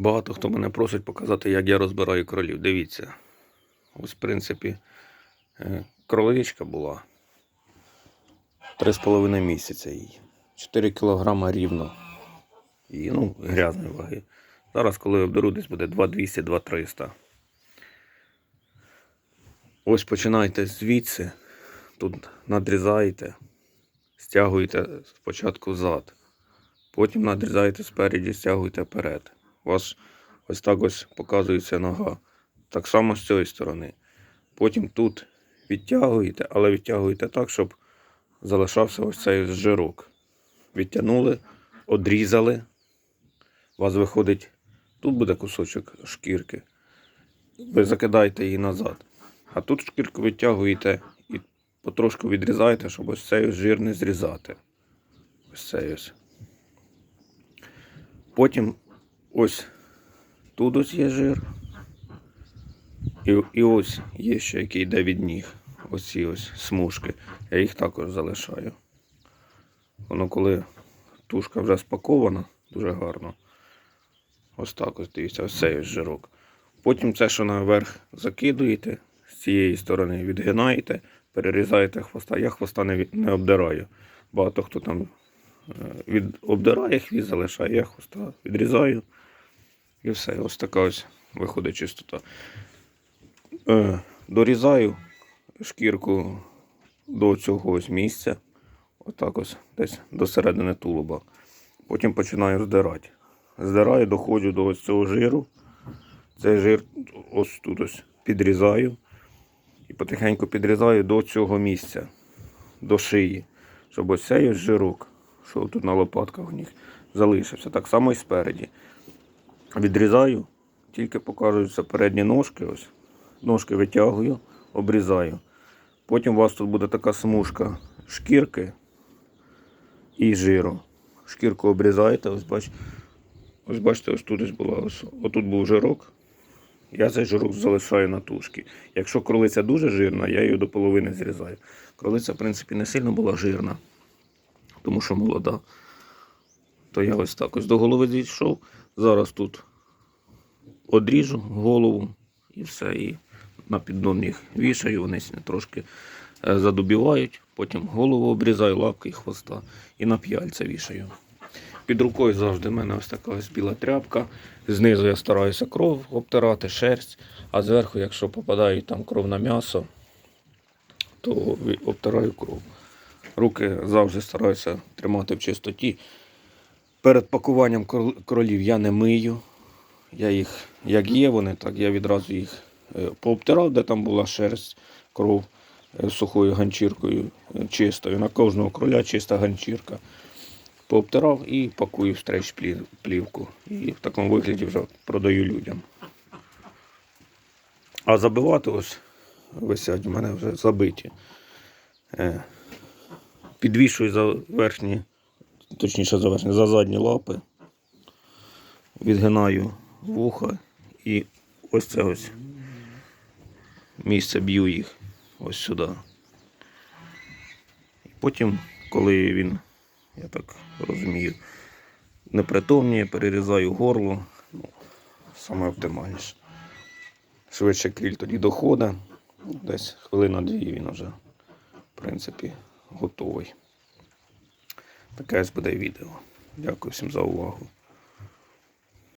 Багато хто мене просить показати, як я розбираю кролів. Дивіться. Ось, в принципі, е, кроличка була 3,5 місяця їй. 4 кілограма рівно. І, ну, грязної ваги. Зараз, коли оберу, десь буде 2200, 2300. Ось починайте звідси. Тут надрізаєте, стягуєте спочатку зад. Потім надрізаєте спереді, стягуєте вперед. У вас ось так ось показується нога. Так само з цієї сторони. Потім тут відтягуєте, але відтягуєте так, щоб залишався ось цей жирок. Відтягнули, одрізали. У вас виходить, тут буде кусочок шкірки. Ви закидаєте її назад. А тут шкірку відтягуєте і потрошку відрізаєте, щоб ось цей жир не зрізати. Ось цей ось. Потім ось тут ось є жир. І, і ось є ще який йде від ніг. Ось ці ось смужки. Я їх також залишаю. Воно коли тушка вже спакована, дуже гарно. Ось так ось дивіться, ось цей ось жирок. Потім це, що наверх закидуєте, з цієї сторони відгинаєте, перерізаєте хвоста. Я хвоста не, не обдираю. Багато хто там від, обдирає хвіст, залишає, я хвоста відрізаю. І все. Ось така ось виходить чистота. Е, дорізаю шкірку до цього ось місця. Отак ось десь до середини тулуба. Потім починаю здирати. Здираю, доходжу до ось цього жиру. Цей жир ось тут ось підрізаю. І потихеньку підрізаю до цього місця, до шиї. Щоб ось цей жирок, що тут на лопатках у них залишився. Так само і спереді. Відрізаю, тільки покажуться передні ножки. Ось. Ножки витягую, обрізаю. Потім у вас тут буде така смужка шкірки і жиру. Шкірку обрізаєте, ось бач, ось бачите, ось тут ось була. Ось, отут був жирок. Я цей жирок залишаю на тушки. Якщо кролиця дуже жирна, я її до половини зрізаю. Кролиця, в принципі, не сильно була жирна, тому що молода. То я ось так ось до голови дійшов. Зараз тут одріжу голову і все. І на піддон їх вішаю, вони трошки е, задубівають, потім голову обрізаю, лапки і хвоста і на п'яльця вішаю. Під рукою завжди в мене ось така ось біла тряпка. Знизу я стараюся кров обтирати, шерсть, а зверху, якщо попадає там кров на м'ясо, то обтираю кров. Руки завжди стараюся тримати в чистоті. Перед пакуванням крол- кролів я не мию. Я їх, як є вони, так я відразу їх е, пообтирав, де там була шерсть, кров е, сухою ганчіркою е, чистою. На кожного кроля чиста ганчірка. Пообтирав і пакую в стрейч плівку. І в такому вигляді вже продаю людям. А забивати ось висять, у мене вже забиті. Підвішую за верхні, точніше за верхні, за задні лапи. Відгинаю вуха і ось це ось місце б'ю їх ось сюди. Потім, коли він, я так розумію, непритомніє, перерізаю горло, ну, саме оптимальніше. Швидше кріль тоді доходить, десь хвилина-дві він вже, в принципі, готовий. Таке буде відео. Дякую всім за увагу.